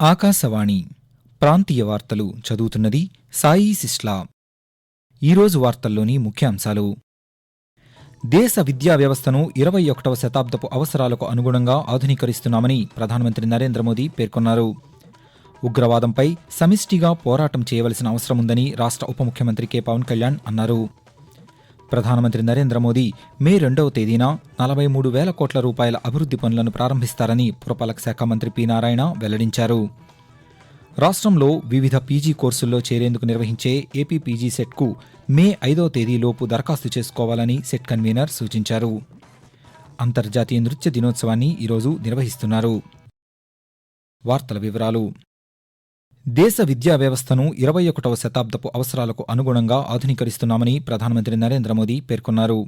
ఆకాశవాణి ప్రాంతీయ వార్తలు చదువుతున్నది సాయి సిస్లా. ఈరోజు వార్తల్లోని ముఖ్యాంశాలు. దేశ విద్యా వ్యవస్థను ఇరవై ఒకటవ శతాబ్దపు అవసరాలకు అనుగుణంగా ఆధునీకరిస్తున్నామని ప్రధానమంత్రి నరేంద్ర మోదీ పేర్కొన్నారు. ఉగ్రవాదంపై సమిష్టిగా పోరాటం చేయవలసిన అవసరముందని రాష్ట్ర ఉప ముఖ్యమంత్రి కె. పవన్ కళ్యాణ్ అన్నారు. ప్రధానమంత్రి నరేంద్ర మోదీ మే రెండవ తేదీన నలభై మూడు వేల కోట్ల రూపాయల అభివృద్ధి పనులను ప్రారంభిస్తారని పురపాలక శాఖ మంత్రి పి నారాయణ వెల్లడించారు. రాష్ట్రంలో వివిధ పీజీ కోర్సుల్లో చేరేందుకు నిర్వహించే ఏపీ పీజీ సెట్కు మే ఐదో తేదీలోపు దరఖాస్తు చేసుకోవాలని సెట్ కన్వీనర్ సూచించారు. అంతర్జాతీయ నృత్య దినోత్సవాన్ని ఈరోజు నిర్వహిస్తున్నారు. వార్తల వివరాలు దేశ విద్యా వ్యవస్థను ఇరవై ఒకటవ శతాబ్దపు అవసరాలకు అనుగుణంగా ఆధునీకరిస్తున్నామని ప్రధానమంత్రి నరేంద్ర మోదీ పేర్కొన్నారు.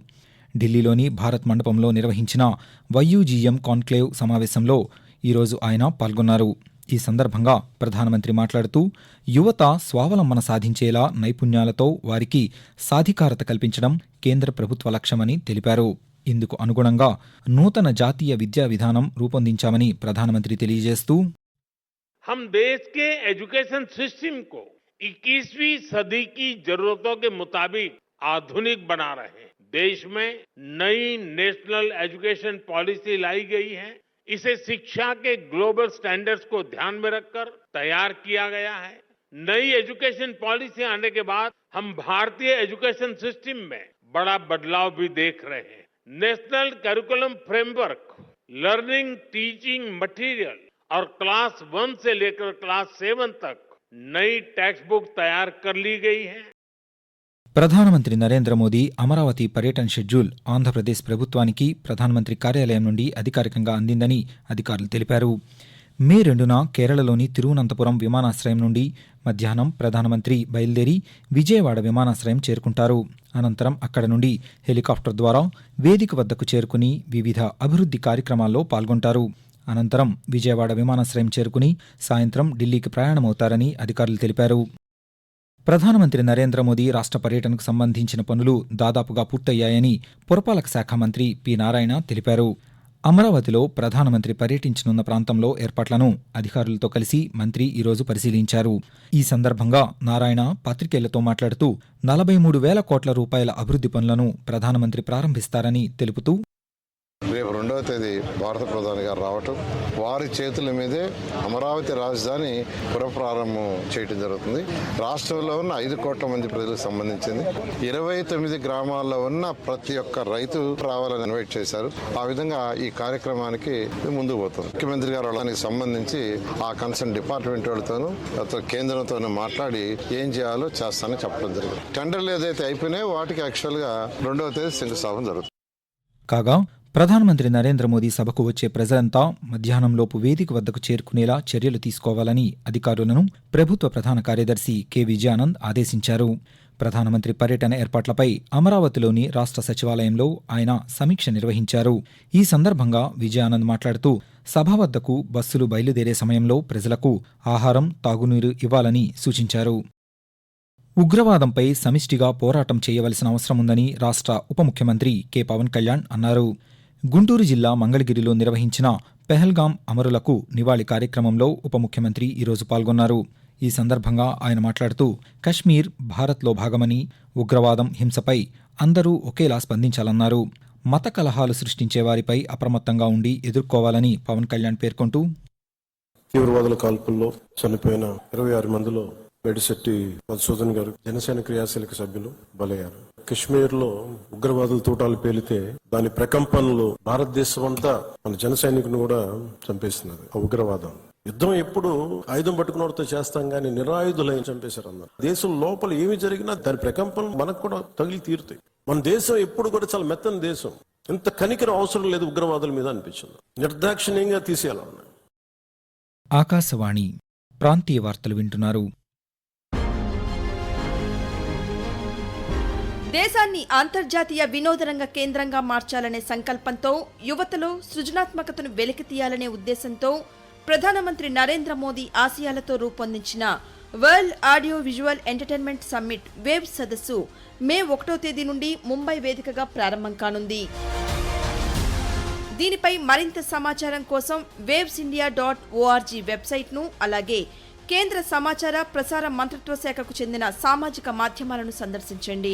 ఢిల్లీలోని భారత్ మండపంలో నిర్వహించిన వైయూజీఎం కాన్క్లేవ్ సమావేశంలో ఈరోజు ఆయన పాల్గొన్నారు. ఈ సందర్భంగా ప్రధానమంత్రి మాట్లాడుతూ యువత స్వావలంబన సాధించేలా నైపుణ్యాలతో వారికి సాధికారత కల్పించడం కేంద్ర ప్రభుత్వ లక్ష్యమని తెలిపారు. ఇందుకు అనుగుణంగా నూతన జాతీయ విద్యా విధానం రూపొందించామని ప్రధానమంత్రి తెలియజేస్తూ हम देश के एजुकेशन सिस्टम को 21वीं सदी की जरूरतों के मुताबिक आधुनिक बना रहे हैं। देश में नई नेशनल एजुकेशन पॉलिसी लाई गई है। इसे शिक्षा के ग्लोबल स्टैंडर्ड्स को ध्यान में रखकर तैयार किया गया है। नई एजुकेशन पॉलिसी आने के बाद हम भारतीय एजुकेशन सिस्टम में बड़ा बदलाव भी देख रहे हैं। National curriculum framework, learning, teaching material और क्लास वन से लेकर क्लास सेवन तक नई टेक्स्ट बुक तैयार कर ली गई है ప్రధానమంత్రి నరేంద్ర మోదీ అమరావతి పర్యటన షెడ్యూల్ ఆంధ్రప్రదేశ్ ప్రభుత్వానికి ప్రధానమంత్రి కార్యాలయం నుండి అధికారికంగా అందిందని అధికారులు తెలిపారు మే రెండున కేరళలోని తిరువనంతపురం విమానాశ్రయం నుండి మధ్యాహ్నం ప్రధానమంత్రి బయలుదేరి విజయవాడ విమానాశ్రయం చేరుకుంటారు అనంతరం అక్కడ నుండి హెలికాప్టర్ ద్వారా వేదిక వద్దకు చేరుకుని వివిధ అభివృద్ధి కార్యక్రమాల్లో పాల్గొంటారు అనంతరం విజయవాడ విమానాశ్రయం చేరుకుని సాయంత్రం ఢిల్లీకి ప్రయాణమవుతారని అధికారులు తెలిపారు. ప్రధానమంత్రి నరేంద్ర మోదీ రాష్ట్ర పర్యటనకు సంబంధించిన పనులు దాదాపుగా పూర్తయ్యాయని పురపాలక శాఖ మంత్రి పి. నారాయణ తెలిపారు. అమరావతిలో ప్రధానమంత్రి పర్యటించనున్న ప్రాంతంలో ఏర్పాట్లను అధికారులతో కలిసి మంత్రి ఈరోజు పరిశీలించారు. ఈ సందర్భంగా నారాయణ పాత్రికేయులతో మాట్లాడుతూ నలభై మూడు వేల కోట్ల రూపాయల అభివృద్ధి పనులను ప్రధానమంత్రి ప్రారంభిస్తారని తెలుపుతూ రెండవ తేదీ భారత ప్రధాని గారు రావటం వారి చేతుల మీదే అమరావతి రాజధాని పునఃప్రారంభం చేయటం జరుగుతుంది. రాష్ట్రంలో ఉన్న ఐదు కోట్ల మంది ప్రజలకు సంబంధించింది. ఇరవై తొమ్మిది గ్రామాల్లో ఉన్న ప్రతి ఒక్క రైతు రావాలని ఇన్వైట్ చేశారు. ఆ విధంగా ఈ కార్యక్రమానికి ముందుకు పోతుంది. ముఖ్యమంత్రి గారు దానికి సంబంధించి ఆ కన్సర్న్ డిపార్ట్మెంట్ వాళ్ళతోనూ లేకపోతే కేంద్రంతోనూ మాట్లాడి ఏం చేయాలో చేస్తానని చెప్పడం జరిగింది. టెండర్లు ఏదైతే అయిపోయినాయో వాటికి యాక్చువల్గా రెండవ తేదీ శంకుస్థాపన జరుగుతుంది. కాగా ప్రధానమంత్రి నరేంద్ర మోదీ సభకు వచ్చే ప్రజలంతా మధ్యాహ్నంలోపు వేదిక వద్దకు చేరుకునేలా చర్యలు తీసుకోవాలని అధికారులను ప్రభుత్వ ప్రధాన కార్యదర్శి కె. విజయానంద్ ఆదేశించారు. ప్రధానమంత్రి పర్యటన ఏర్పాట్లపై అమరావతిలోని రాష్ట్ర సచివాలయంలో ఆయన సమీక్ష నిర్వహించారు. ఈ సందర్భంగా విజయానంద్ మాట్లాడుతూ సభ వద్దకు బస్సులు బయలుదేరే సమయంలో ప్రజలకు ఆహారం తాగునీరు ఇవ్వాలని సూచించారు. ఉగ్రవాదంపై సమిష్టిగా పోరాటం చేయవలసిన అవసరముందని రాష్ట్ర ఉప ముఖ్యమంత్రి కె. పవన్ కళ్యాణ్ అన్నారు. గుంటూరు జిల్లా మంగళగిరిలో నిర్వహించిన పెహల్గాం అమరులకు నివాళి కార్యక్రమంలో ఉప ముఖ్యమంత్రి ఈరోజు పాల్గొన్నారు. ఈ సందర్భంగా ఆయన మాట్లాడుతూ కశ్మీర్ భారత్లో భాగమని ఉగ్రవాదం హింసపై అందరూ ఒకేలా స్పందించాలన్నారు. మత కలహాలు సృష్టించే వారిపై అప్రమత్తంగా ఉండి ఎదుర్కోవాలని పవన్ కళ్యాణ్ పేర్కొంటూ తీవ్రవాదుల కాల్పుల్లో చనిపోయిన ఇరవై ఆరు మందిలో మేడిశెట్టి మధుసూదన్ గారు జనసేన క్రియాశీలక సభ్యులు బలయ్యారు. కశ్మీర్లో ఉగ్రవాదుల తూటాలు పేలితే దాని ప్రకంపనలు భారతదేశం అంతా మన జన సైనికుని కూడా చంపేస్తున్నారు ఆ ఉగ్రవాదం. యుద్ధం ఎప్పుడు ఆయుధం పట్టుకున్నవాడితో చేస్తాం కానీ నిరాయుధులైన చంపేశారు అన్నారు దేశం లోపల ఏమి జరిగినా దాని ప్రకంపనలు మనకు కూడా తగిలి తీరుతాయి. మన దేశం ఎప్పుడు కూడా చాలా మెత్తని దేశం. ఇంత కనికరం అవసరం లేదు ఉగ్రవాదుల మీద అనిపించింది. నిర్దాక్షిణ్యంగా తీసేయాలన్నా ఆకాశవాణి ప్రాంతీయ వార్తలు వింటున్నారు. దేశాన్ని అంతర్జాతీయ వినోదరంగ కేంద్రంగా మార్చాలనే సంకల్పంతో యువతలో సృజనాత్మకతను వెలికితీయాలనే ఉద్దేశంతో ప్రధానమంత్రి నరేంద్ర మోదీ ఆశయాలతో రూపొందించిన world audio visual entertainment summit wave సదస్సు మే ఒకటో తేదీ నుండి ముంబై వేదికగా ప్రారంభం కానుంది. దీనిపై మరింత సమాచారం కోసం వేవ్స్ ఇండియా డాట్ ఓఆర్జీ వెబ్సైట్ను అలాగే కేంద్ర సమాచార ప్రసార మంత్రిత్వ శాఖకు చెందిన సామాజిక మాధ్యమాలను సందర్శించండి.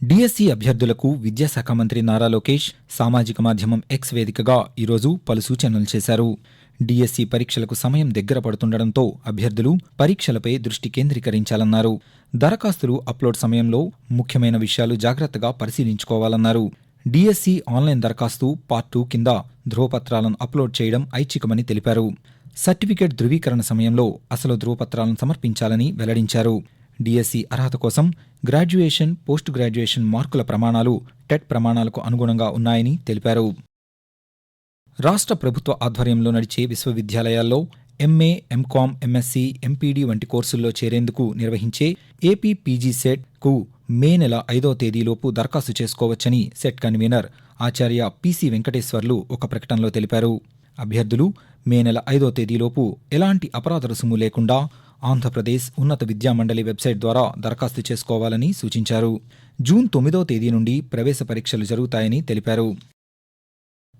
డిఎస్సి అభ్యర్థులకు విద్యాశాఖ మంత్రి నారా లోకేష్ సామాజిక మాధ్యమం ఎక్స్ వేదికగా ఈరోజు పలు సూచనలు చేశారు. డిఎస్సి పరీక్షలకు సమయం దగ్గర పడుతుండటంతో అభ్యర్థులు పరీక్షలపై దృష్టి కేంద్రీకరించాలన్నారు. దరఖాస్తులు అప్లోడ్ సమయంలో ముఖ్యమైన విషయాలు జాగ్రత్తగా పరిశీలించుకోవాలన్నారు. డిఎస్సి ఆన్లైన్ దరఖాస్తు పార్ట్ టూ కింద ధ్రువపత్రాలను అప్లోడ్ చేయడం ఐచ్ఛికమని తెలిపారు. సర్టిఫికేట్ ధృవీకరణ సమయంలో అసలు ధృవపత్రాలను సమర్పించాలని వెల్లడించారు. డిఎస్సి అర్హత కోసం గ్రాడ్యుయేషన్ పోస్ట్ గ్రాడ్యుయేషన్ మార్కుల ప్రమాణాలు టెట్ ప్రమాణాలకు అనుగుణంగా ఉన్నాయని తెలిపారు. రాష్ట్ర ప్రభుత్వ ఆధ్వర్యంలో నడిచే విశ్వవిద్యాలయాల్లో ఎంఏ ఎంకామ్ ఎంఎస్సి ఎంపీడీ వంటి కోర్సుల్లో చేరేందుకు నిర్వహించే ఏపీ పీజీ సెట్కు మే నెల ఐదో తేదీలోపు దరఖాస్తు చేసుకోవచ్చని సెట్ కన్వీనర్ ఆచార్య పిసి వెంకటేశ్వర్లు ఒక ప్రకటనలో తెలిపారు. అభ్యర్థులు మే నెల ఐదో తేదీలోపు ఎలాంటి అపరాధ రుసుము లేకుండా ఆంధ్రప్రదేశ్ ఉన్నత విద్యా మండలి వెబ్సైట్ ద్వారా దరఖాస్తు చేసుకోవాలని సూచించారు. జూన్ తొమ్మిదో తేదీ నుండి ప్రవేశ పరీక్షలు జరుగుతాయని తెలిపారు.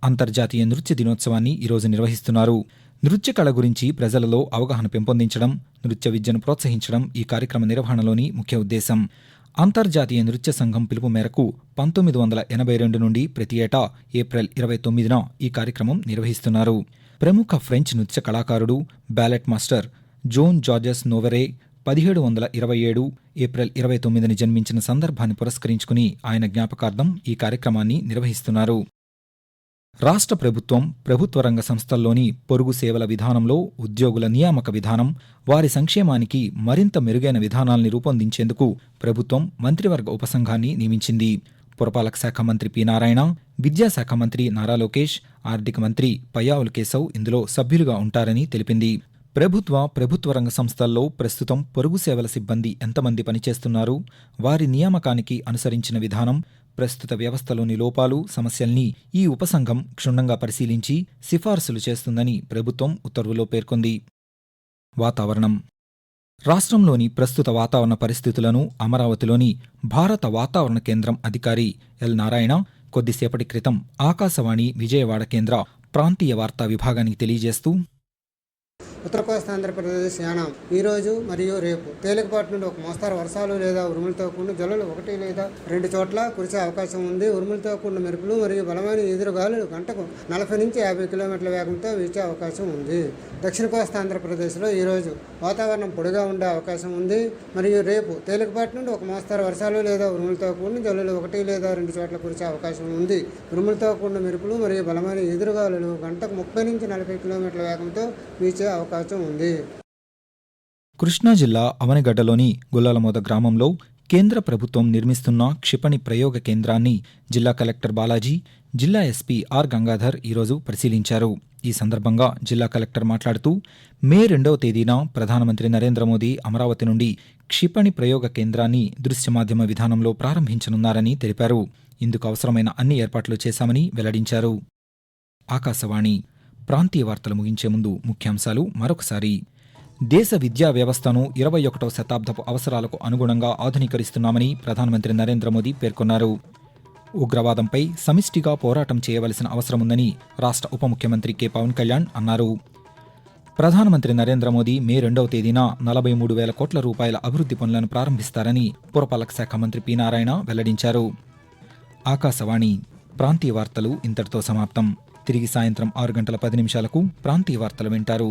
అంతర్జాతీయ నృత్య దినోత్సవాన్ని ఈరోజు నిర్వహిస్తున్నారు. నృత్య కళ గురించి ప్రజలలో అవగాహన పెంపొందించడం నృత్య విద్యను ప్రోత్సహించడం ఈ కార్యక్రమ నిర్వహణలోని ముఖ్య ఉద్దేశం. అంతర్జాతీయ నృత్య సంఘం పిలుపు మేరకు పంతొమ్మిది వందల ఎనభై రెండు నుండి ప్రతి ఏటా ఏప్రిల్ ఇరవై తొమ్మిదిన ఈ కార్యక్రమం నిర్వహిస్తున్నారు. ప్రముఖ ఫ్రెంచ్ నృత్య కళాకారుడు ballet master Jean Georges Noverre పదిహేడు వందల ఇరవై ఏడు ఏప్రిల్ ఇరవై తొమ్మిదిని జన్మించిన సందర్భాన్ని పురస్కరించుకుని ఆయన జ్ఞాపకార్థం ఈ కార్యక్రమాన్ని నిర్వహిస్తున్నారు. రాష్ట్ర ప్రభుత్వం ప్రభుత్వ రంగ సంస్థల్లోని పొరుగు సేవల విధానంలో ఉద్యోగుల నియామక విధానం వారి సంక్షేమానికి మరింత మెరుగైన విధానాల్ని రూపొందించేందుకు ప్రభుత్వం మంత్రివర్గ ఉపసంఘాన్ని నియమించింది. పురపాలక శాఖ మంత్రి పి నారాయణ విద్యాశాఖ మంత్రి నారా లోకేష్ ఆర్థిక మంత్రి పయ్యావుల కేశవ్ ఇందులో సభ్యులుగా ఉంటారని తెలిపింది. ప్రభుత్వ ప్రభుత్వ రంగ సంస్థల్లో ప్రస్తుతం పొరుగు సేవల సిబ్బంది ఎంతమంది పనిచేస్తున్నారు వారి నియామకానికి అనుసరించిన విధానం ప్రస్తుత వ్యవస్థలోని లోపాలు సమస్యల్ని ఈ ఉపసంఘం క్షుణ్ణంగా పరిశీలించి సిఫార్సులు చేస్తుందని ప్రభుత్వం ఉత్తర్వులో పేర్కొంది. వాతావరణం. రాష్ట్రంలోని ప్రస్తుత వాతావరణ పరిస్థితులను అమరావతిలోని భారత వాతావరణ కేంద్రం అధికారి ఎల్ నారాయణ కొద్దిసేపటి క్రితం ఆకాశవాణి విజయవాడ కేంద్ర ప్రాంతీయ వార్తా విభాగానికి తెలియజేస్తూ ఉత్తర కోస్తా ఆంధ్రప్రదేశ్ యానం. ఈ రోజు మరియు రేపు తేలికపాటి నుండి ఒక మోస్తారు వర్షాలు లేదా ఉరుములతో కూడిన జల్లులు ఒకటి లేదా రెండు చోట్ల కురిసే అవకాశం ఉంది. ఉరుములతో కూడిన మెరుపులు మరియు బలమైన ఎదురుగాలులు గంటకు నలభై నుంచి యాభై కిలోమీటర్ల వేగంతో వీచే అవకాశం ఉంది. దక్షిణ కోస్తా ఆంధ్రప్రదేశ్లో ఈ రోజు వాతావరణం పొడిగా ఉండే అవకాశం ఉంది. మరియు రేపు తేలికపాటి నుండి ఒక మోస్తారు వర్షాలు లేదా ఉరుములతో కూడిన జల్లులు ఒకటి లేదా రెండు చోట్ల కురిసే అవకాశం ఉంది. ఉరుములతో కూడిన మెరుపులు మరియు బలమైన ఎదురుగాలులు గంటకు ముప్పై నుంచి నలభై కిలోమీటర్ల వేగంతో వీచే అవకాశం ఉంది. కృష్ణా జిల్లా అవనిగడ్డలోని గుల్లాలమోద గ్రామంలో కేంద్ర ప్రభుత్వం నిర్మిస్తున్న క్షిపణి ప్రయోగ కేంద్రాన్ని జిల్లా కలెక్టర్ బాలాజీ జిల్లా ఎస్పీ ఆర్ గంగాధర్ ఈరోజు పరిశీలించారు. ఈ సందర్భంగా జిల్లా కలెక్టర్ మాట్లాడుతూ మే రెండవ తేదీన ప్రధానమంత్రి నరేంద్ర మోదీ అమరావతి నుండి క్షిపణి ప్రయోగ కేంద్రాన్ని దృశ్య మాధ్యమ విధానంలో ప్రారంభించనున్నారని తెలిపారు. ఇందుకు అవసరమైన అన్ని ఏర్పాట్లు చేశామని వెల్లడించారు. ఆకాశవాణి ప్రాంతీయ వార్తలు ముగించే ముందు ముఖ్యాంశాలు మరొకసారి. దేశ విద్యా వ్యవస్థను ఇరవై ఒకటవ శతాబ్దపు అవసరాలకు అనుగుణంగా ఆధునీకరిస్తున్నామని ప్రధానమంత్రి నరేంద్ర మోదీ పేర్కొన్నారు. ఉగ్రవాదంపై సమిష్టిగా పోరాటం చేయవలసిన అవసరముందని రాష్ట్ర ఉప ముఖ్యమంత్రి కె. పవన్ కళ్యాణ్ అన్నారు. ప్రధానమంత్రి నరేంద్ర మోదీ మే రెండవ తేదీన నలభై మూడు వేల కోట్ల రూపాయల అభివృద్ధి పనులను ప్రారంభిస్తారని పురపాలక శాఖ మంత్రి పి. నారాయణ వెల్లడించారు. ఆకాశవాణి ప్రాంతీయ వార్తలు ఇంతటితో సమాప్తం. తిరిగి సాయంత్రం ఆరు గంటల పది నిమిషాలకు ప్రాంతీయ వార్తలు వింటారు.